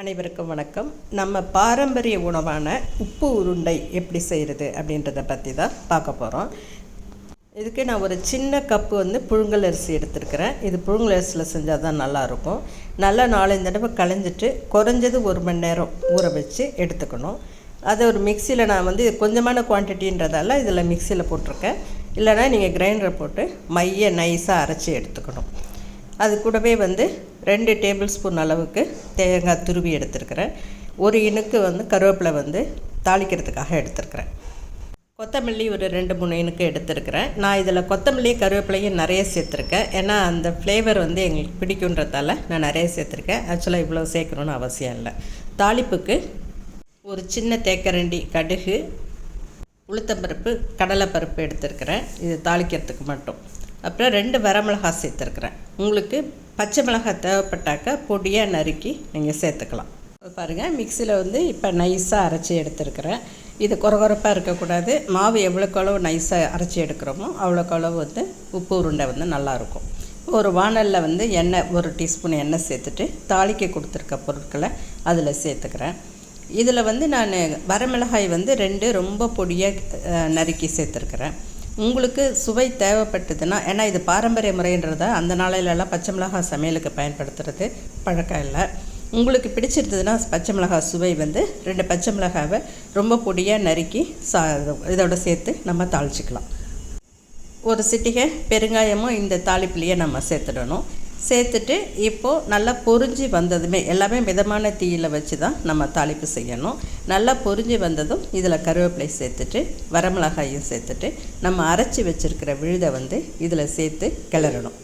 அனைவருக்கும் வணக்கம். நம்ம பாரம்பரிய உணவான உப்பு உருண்டை எப்படி செய்கிறது அப்படின்றத பற்றி தான் பார்க்க போகிறோம் இதுக்கு நான் ஒரு சின்ன கப்பு வந்து புழுங்கல் அரிசி எடுத்துருக்கிறேன். இது புழுங்கல் அரிசியில் செஞ்சால் தான் நல்லாயிருக்கும். நல்லா நாலஞ்சு தடவை களைஞ்சிட்டு குறைஞ்சது ஒரு மணி நேரம் ஊற வச்சு எடுத்துக்கணும். அதை ஒரு மிக்சியில் நான் வந்து கொஞ்சமான குவான்டிட்டின்றதால இதில் மிக்சியில் போட்டிருக்கேன். இல்லைனா நீங்கள் கிரைண்டரை போட்டு மைய நைஸாக அரைச்சி எடுத்துக்கணும். அது கூடவே வந்து ரெண்டு டேபிள் ஸ்பூன் அளவுக்கு தேங்காய் துருவி எடுத்துருக்கிறேன். ஒரு இனுக்கு வந்து கருவேப்பிலை வந்து தாளிக்கிறதுக்காக எடுத்துருக்கிறேன். கொத்தமல்லி ஒரு ரெண்டு மூணு இனுக்கு எடுத்துருக்கிறேன். நான் இதில் கொத்தமல்லி கருவேப்பிலையும் நிறைய சேர்த்துருக்கேன். ஏன்னா அந்த ஃப்ளேவர் வந்து எங்களுக்கு பிடிக்குன்றதால நான் நிறைய சேர்த்துருக்கேன். ஆக்சுவலாக இவ்வளோ சேர்க்கணுன்னு அவசியம் இல்லை. தாளிப்புக்கு ஒரு சின்ன தேக்கரண்டி கடுகு உளுத்தம்பருப்பு கடலைப்பருப்பு எடுத்துருக்கிறேன். இது தாளிக்கிறதுக்கு மட்டும். அப்புறம் ரெண்டு வரமிளகா சேர்த்துருக்குறேன். உங்களுக்கு பச்சை மிளகாய் தேவைப்பட்டாக்கா பொடியாக நறுக்கி நீங்கள் சேர்த்துக்கலாம். பாருங்கள் மிக்சியில் வந்து இப்போ நைஸாக அரைச்சி எடுத்துருக்கிறேன். இது குறகுறப்பாக இருக்கக்கூடாது. மாவு எவ்வளோக்கு அளவு நைஸாக அரைச்சி எடுக்கிறோமோ அவ்வளோக்கு அளவு வந்து உப்பு உருண்டை வந்து நல்லாயிருக்கும் ஒரு வானலில் வந்து எண்ணெய் ஒரு டீஸ்பூன் எண்ணெய் சேர்த்துட்டு தாளிக்க கொடுத்துருக்க பொருட்களை அதில் சேர்த்துக்கிறேன். இதில் வந்து நான் வரமிளகாய் வந்து ரெண்டு ரொம்ப பொடியாக நறுக்கி சேர்த்துருக்குறேன். உங்களுக்கு சுவை தேவைப்பட்டதுன்னா ஏன்னா இது பாரம்பரிய முறைன்றத அந்த நாளையிலலாம் பச்சை மிளகாய் சமையலுக்கு பயன்படுத்துறது பழக்கம் இல்லை. உங்களுக்கு பிடிச்சிருந்ததுன்னா பச்சை மிளகாய் சுவை வந்து ரெண்டு பச்சை மிளகாவை ரொம்ப பொடியாக நறுக்கி சா இதோட சேர்த்து நம்ம தாளிச்சிக்கலாம். ஒரு சிட்டிகை பெருங்காயமும் இந்த தாளிப்புலேயே நம்ம சேர்த்துடணும். சேர்த்துட்டு இப்போது நல்லா பொறிஞ்சி வந்ததுமே எல்லாமே மிதமான தீயில் வச்சு தான் நம்ம தாளிப்பு செய்யணும். நல்லா பொறிஞ்சி வந்ததும் இதில் கருவேப்பிலை சேர்த்துட்டு வரமிளகாயும் சேர்த்துட்டு நம்ம அரைச்சி வச்சுருக்கிற விழுதை வந்து இதில் சேர்த்து கிளறணும்.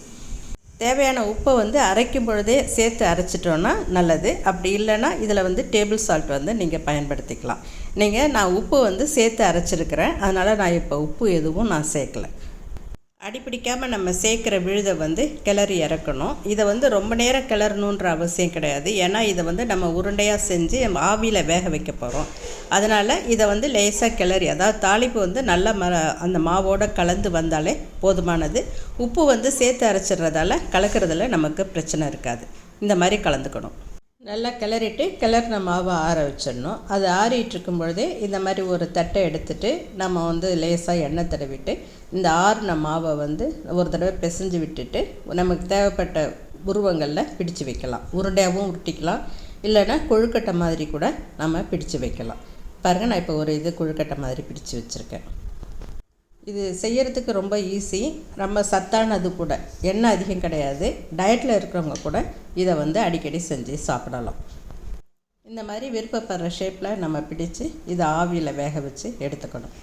தேவையான உப்பை வந்து அரைக்கும் பொழுதே சேர்த்து அரைச்சிட்டோன்னா நல்லது. அப்படி இல்லைன்னா இதில் வந்து டேபிள் சால்ட் வந்து நீங்கள் பயன்படுத்திக்கலாம். நீங்கள் நான் உப்பு வந்து சேர்த்து அரைச்சிருக்கிறேன். அதனால் நான் இப்போ உப்பு எதுவும் நான் சேர்க்கலை. அடிப்பிடிக்காமல் நம்ம சேர்க்குற விழுதை வந்து கிளறி இறக்கணும். இதை வந்து ரொம்ப நேரம் கிளறணுன்ற அவசியம் கிடையாது. ஏன்னா இதை வந்து நம்ம உருண்டையாக செஞ்சு ஆவியில் வேக வைக்க போகிறோம் அதனால் இதை வந்து லேசாக கிளறி அதாவது தாளிப்பு வந்து நல்லா ம அந்த மாவோடு கலந்து வந்தாலே போதுமானது. உப்பு வந்து சேர்த்து அரைச்சிடுறதால கலக்கிறதுல நமக்கு பிரச்சனை இருக்காது. இந்த மாதிரி கலந்துக்கணும். நல்லா கிளறிட்டு கிளறின மாவை ஆற வச்சிடணும். அது ஆறிட்டு இருக்கும் பொழுதே இந்த மாதிரி ஒரு தட்டை எடுத்துட்டு நம்ம வந்து லேசாக எண்ணெய் தடவிட்டு இந்த ஆறின மாவை வந்து ஒரு தடவை பிசைஞ்சு விட்டுட்டு நமக்கு தேவைப்பட்ட உருவங்களில் பிடிச்சு வைக்கலாம். உருண்டையாகவும் உருட்டிக்கலாம். இல்லைன்னா கொழுக்கட்டை மாதிரி கூட நம்ம பிடிச்சு வைக்கலாம். பாருங்கள் நான் இப்போ ஒரு இது கொழுக்கட்டை மாதிரி பிடிச்சு வச்சுருக்கேன். இது செய்யறதுக்கு ரொம்ப ஈஸி ரொம்ப சத்தானது கூட எண்ணெய் அதிகம் கிடையாது. டயட்டில் இருக்கிறவங்க கூட இதை வந்து அடிக்கடி செஞ்சு சாப்பிடலாம். இந்த மாதிரி விருப்பப்படுற ஷேப்பில் நம்ம பிடிச்சு இதை ஆவியில் வேக வச்சு எடுத்துக்கணும்.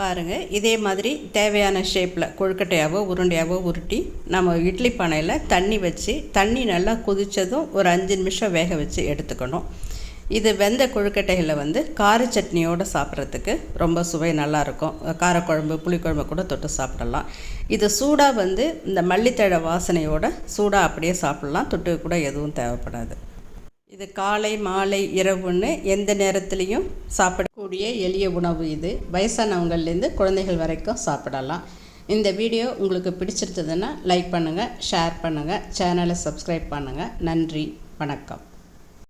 பாருங்கள் இதே மாதிரி தேவையான ஷேப்பில் கொழுக்கட்டையாவோ உருண்டையாவோ உருட்டி நம்ம இட்லி பானையில் தண்ணி வச்சு தண்ணி நல்லா கொதித்ததும் ஒரு அஞ்சு நிமிஷம் வேக வச்சு எடுத்துக்கணும். இது வெந்த கொழுக்கட்டைகளை வந்து கார சட்னியோடு சாப்பிட்றதுக்கு ரொம்ப சுவை நல்லாயிருக்கும். காரக்குழம்பு புளிக்குழம்பு கூட தொட்டு சாப்பிடலாம். இது சூடாக வந்து இந்த மல்லித்தழை வாசனையோட சூடாக அப்படியே சாப்பிட்லாம். தொட்டு கூட எதுவும் தேவைப்படாது. இது காலை மாலை இரவுன்னு எந்த நேரத்துலையும் சாப்பிடக்கூடிய எளிய உணவு இது. வயசானவங்கள்லேருந்து குழந்தைகள் வரைக்கும் சாப்பிடலாம். இந்த வீடியோ உங்களுக்கு பிடிச்சிருந்ததுன்னா லைக் பண்ணுங்கள் ஷேர் பண்ணுங்கள் சேனலை சப்ஸ்கிரைப் பண்ணுங்கள் நன்றி வணக்கம்.